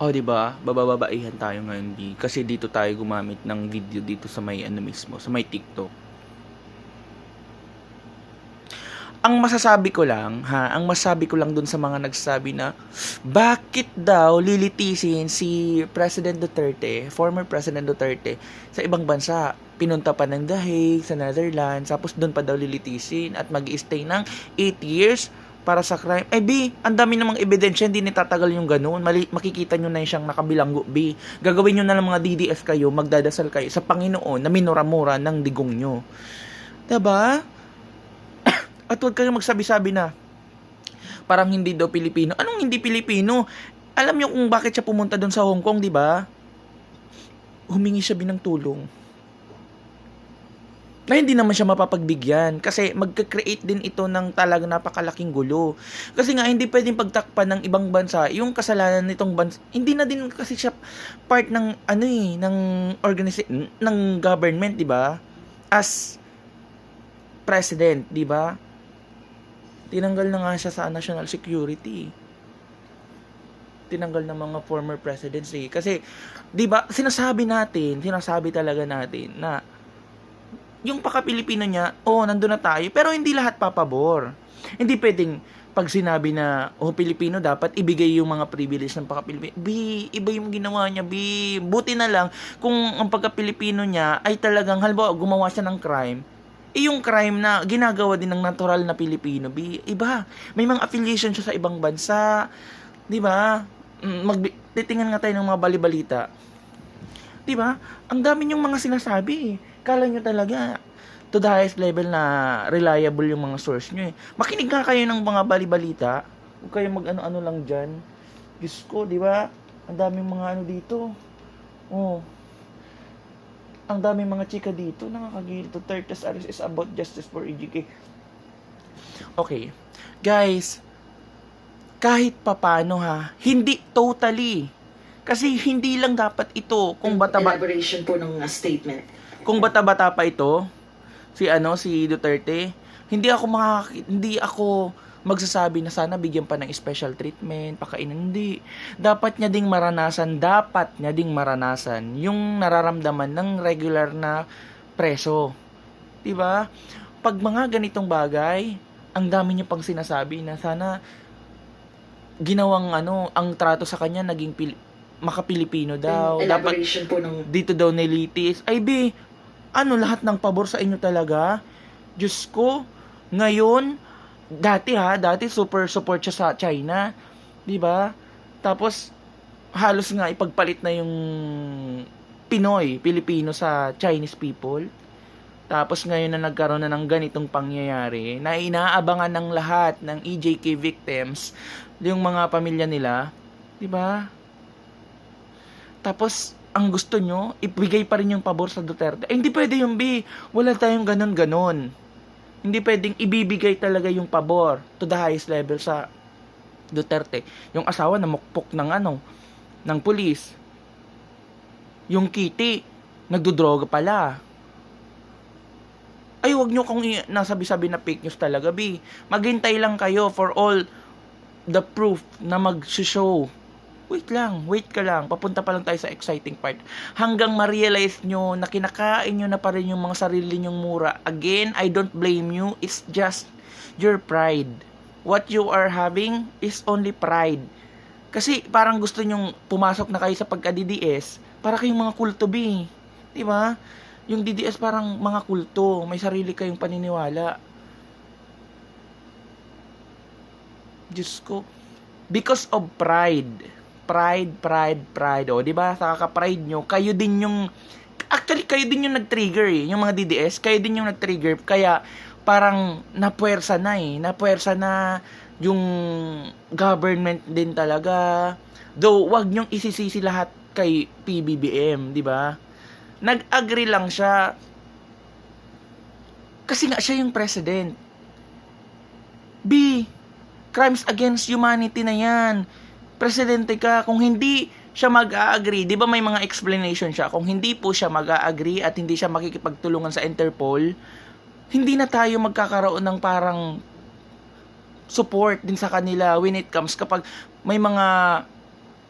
Oh, 'di ba? Babababaihan tayo ngayon di kasi dito tayo gumamit ng video dito sa may ano mismo, sa may TikTok. Ang masasabi ko lang, ha, ang masasabi ko lang dun sa mga nagsabi na bakit daw lilitisin si President Duterte, former President Duterte sa ibang bansa. Pinunta pa ng The Hague, sa Netherlands, tapos doon pa daw lilitisin at mag stay ng 8 years para sa crime. Eh, B, ang dami namang ebidensya, hindi nitatagal yung ganun. Mali, makikita nyo na siyang nakabilanggo, B. Gagawin nyo na lang mga DDS kayo, magdadasal kayo sa Panginoon na minura-mura ng digong nyo. Diba? At huwag kayong magsabi-sabi na parang hindi daw Pilipino. Anong hindi Pilipino? Alam niyo kung bakit siya pumunta doon sa Hong Kong, di ba? Humingi siya binang tulong. Na hindi naman siya mapapagbigyan kasi magka-create din ito ng talagang napakalaking gulo. Kasi nga hindi pwedeng pagtakpan ng ibang bansa yung kasalanan nitong bansa. Hindi na din kasi siya part ng ano eh ng organization ng government, 'di ba? As president, 'di ba? Tinanggal na nga siya sa national security. Tinanggal ng mga former presidents eh. Kasi, di ba, sinasabi natin, sinasabi talaga natin na yung paka-Pilipino niya, oh, nandun na tayo. Pero hindi lahat papabor. Hindi pwedeng pag sinabi na, oh, Pilipino, dapat ibigay yung mga privilege ng paka-Pilipino. B, iba yung ginawa niya, B. Buti na lang kung ang pagka-Pilipino niya ay talagang, halimbawa, gumawa siya ng crime, eh, yung crime na ginagawa din ng natural na Pilipino, B, iba. May mga affiliation siya sa ibang bansa. Di ba? Mm, Mag titingnan nga tayo ng mga balibalita. Di ba? Ang dami yung mga sinasabi. eh. Kala nyo talaga to the highest level na reliable yung mga source nyo eh. Makinig nga kayo ng mga balibalita. Huwag kayo mag ano-ano lang dyan. Diyos ko, di ba? Ang daming mga ano dito. Oh, ang daming mga chika dito, nakakagil. Duterte's arrest is about justice for EJK. Okay. Guys, kahit papano ha, hindi totally. Kasi hindi lang dapat ito kung bata-bata Elaboration po ng uh, statement. kung bata-bata pa ito, si ano, si Duterte, hindi ako makaka- hindi ako magsasabi na sana bigyan pa ng special treatment, pakainin, hindi. Dapat niya ding maranasan, dapat niya ding maranasan yung nararamdaman ng regular na preso. 'Di ba? Pag mga ganitong bagay, ang dami niya pang sinasabi na sana ginawang ano, ang trato sa kanya naging pil- maka-Pilipino daw. Dapat Elaboration po ng dito daw nilitis. Ay, be, ano lahat ng pabor sa inyo talaga? Diyos ko, ngayon, dati ha, dati super support siya sa China. Di ba? Tapos, halos nga ipagpalit na yung Pinoy, Pilipino sa Chinese people. Tapos ngayon na nagkaroon na ng ganitong pangyayari, na inaabangan ng lahat ng EJK victims, yung mga pamilya nila, 'di ba? Tapos, ang gusto nyo, ibigay pa rin yung pabor sa Duterte. Eh, hindi pwede yung B. Wala tayong ganon-ganon. Hindi pwedeng ibibigay talaga yung pabor to the highest level sa Duterte. Yung asawa na mukpok ng ano, ng pulis. Yung kitty, nagdodroga pala. Ay, wag nyo kung nasabi-sabi na fake news talaga, B. Maghintay lang kayo for all the proof na mag-show. Wait lang, wait ka lang. Papunta pa lang tayo sa exciting part. Hanggang ma-realize nyo na kinakain nyo na pa rin yung mga sarili nyong mura. Again, I don't blame you. It's just your pride. What you are having is only pride. Kasi parang gusto nyong pumasok na kayo sa pagka-DDS para kayong mga kulto, B. Di ba? Yung DDS parang mga kulto. May sarili kayong paniniwala. Diyos ko. Because of pride. Pride, pride, pride. O, di ba? Sa kaka-pride nyo, kayo din yung... Actually, kayo din yung nag-trigger eh. Yung mga DDS, kayo din yung nag-trigger. Kaya, parang napuwersa na eh. Napuwersa na yung government din talaga. Though, wag nyong isisisi lahat kay PBBM, di ba? Nag-agree lang siya. Kasi nga siya yung president. B, crimes against humanity na yan. Presidente ka, kung hindi siya mag-agree, di ba may mga explanation siya, kung hindi po siya mag-agree at hindi siya makikipagtulungan sa Interpol, hindi na tayo magkakaroon ng parang support din sa kanila when it comes kapag may mga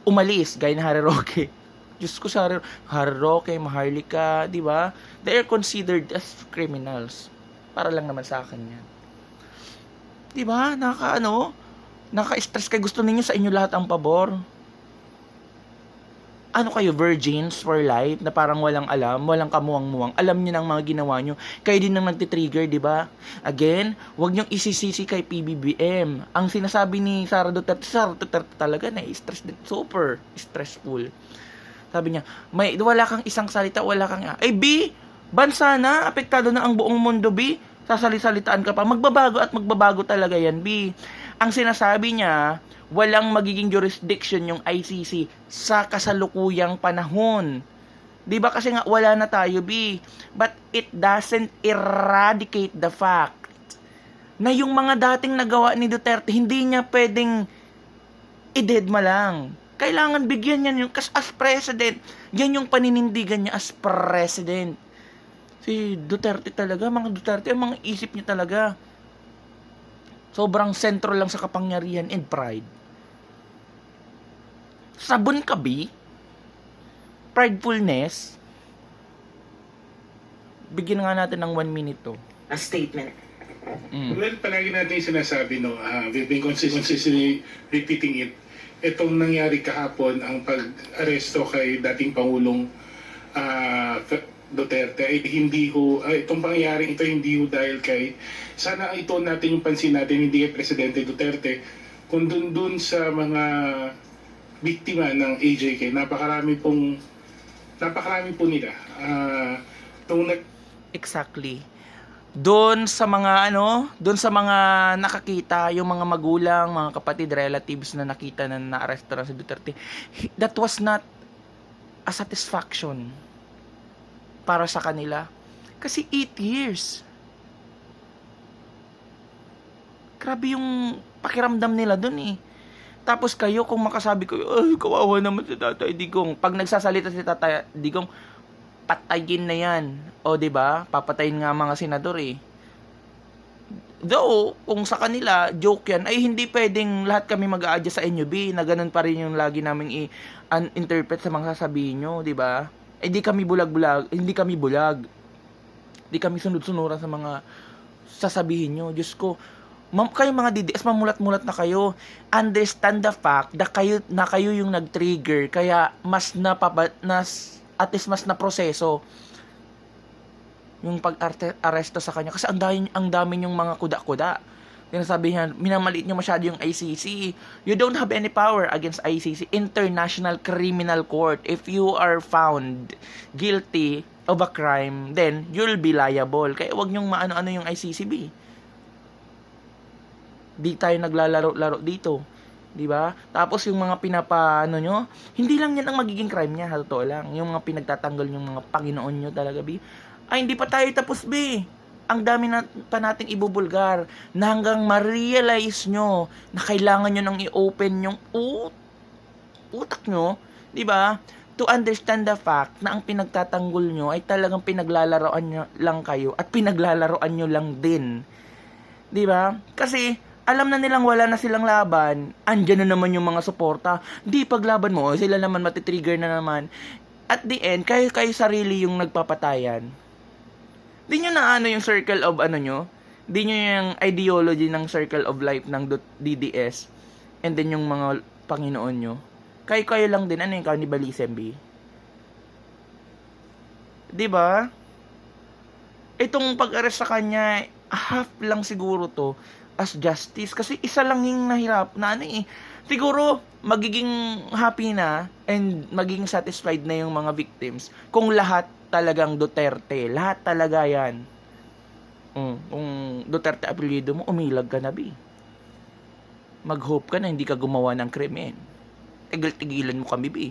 umalis, gaya ni Harry Roque. Diyos ko sa Harry, Harry Roque, Maharlika, di ba? They are considered as criminals. Para lang naman sa akin yan. Di ba? Naka ano? Naka-stress kayo. Gusto ninyo sa inyo lahat ang pabor. Ano kayo, virgins for life, na parang walang alam, walang kamuwang-muwang. Alam niyo ng mga ginawa niyo. Kayo din ang nagtitrigger, di ba? Again, wag niyong isisisi kay PBBM. Ang sinasabi ni Sara Duterte, Sara Duterte talaga na stress din. Super stressful. Sabi niya, may wala kang isang salita, wala kang eh B, bansa na, apektado na ang buong mundo B. Sasali-salitaan ka pa. Magbabago at magbabago talaga yan B. Ang sinasabi niya, walang magiging jurisdiction yung ICC sa kasalukuyang panahon. 'Di ba kasi nga wala na tayo B. But it doesn't eradicate the fact na yung mga dating nagawa ni Duterte hindi niya pwedeng i-deadma lang. Kailangan bigyan niya yung kas as president. Yan yung paninindigan niya as president. Si Duterte talaga, mga Duterte, ang mga isip niya talaga. Sobrang sentro lang sa kapangyarihan and pride. Sabon ka, B? Pridefulness? Bigyan nga natin ng one minute to. A statement. Mm. Well, palagi natin yung sinasabi, no, uh, we've been consistently repeating it. Itong nangyari kahapon, ang pag-aresto kay dating Pangulong F- Duterte ay hindi ho, ay, itong pangyayaring ito hindi ho dahil kay, sana ito natin yung pansin natin, hindi kay Presidente Duterte, kung dun dun sa mga biktima ng AJK, napakarami pong, napakarami po nila. Ah, itong nag- Exactly. Doon sa mga ano, doon sa mga nakakita, yung mga magulang, mga kapatid, relatives na nakita na naaresto na si Duterte, that was not a satisfaction para sa kanila. Kasi 8 years. Grabe yung pakiramdam nila doon eh. Tapos kayo, kung makasabi ko, ay, kawawa naman si Tatay Digong. Pag nagsasalita si Tatay Digong, patayin na yan. O, 'di ba? Papatayin nga mga senador eh. Though, kung sa kanila, joke yan, ay hindi pwedeng lahat kami mag adjust sa NUB na ganun pa rin yung lagi naming i-interpret sa mga sasabihin nyo, di ba? Eh, di kami bulag-bulag, hindi kami bulag. Di kami sunod-sunuran sa mga sasabihin nyo. Diyos ko, Ma'am, kayo mga DDS, mamulat-mulat na kayo. Understand the fact na kayo, na kayo yung nag-trigger, kaya mas napaba, nas, at least mas na proseso yung pag-aresto sa kanya. Kasi ang dami, ang dami yung mga kuda-kuda. Sinasabi niya, minamaliit niyo masyado yung ICC. You don't have any power against ICC, International Criminal Court. If you are found guilty of a crime, then you'll be liable. Kaya wag niyong maano-ano yung ICCB di tayo naglalaro-laro dito. 'Di ba? Tapos yung mga pinapaano nyo, hindi lang yan ang magiging crime niya, totoo lang. Yung mga pinagtatanggol yung mga Panginoon nyo talaga, bi. Ay, hindi pa tayo tapos, bi. Ang dami na pa nating ibubulgar na hanggang ma-realize nyo na kailangan nyo nang i-open yung ut utak nyo, 'di ba? To understand the fact na ang pinagtatanggol nyo ay talagang pinaglalaroan nyo lang kayo at pinaglalaroan nyo lang din. 'Di ba? Kasi alam na nilang wala na silang laban, andyan na naman yung mga suporta. Di paglaban mo, sila naman matitrigger na naman. At the end, kayo kayo sarili yung nagpapatayan. Di nyo na ano yung circle of ano nyo? Di nyo yung ideology ng circle of life ng DDS and then yung mga Panginoon nyo. Kayo kayo lang din, ano yung cannibalism, B? Di ba? Itong pag-arrest sa kanya, half lang siguro to as justice kasi isa lang yung nahirap na ano eh. Siguro magiging happy na and magiging satisfied na yung mga victims kung lahat talagang Duterte. Lahat talaga yan. Mm, kung Duterte apelyido mo, umilag ka na, bi. Mag-hope ka na hindi ka gumawa ng krimen. Tigil-tigilan mo kami, bi.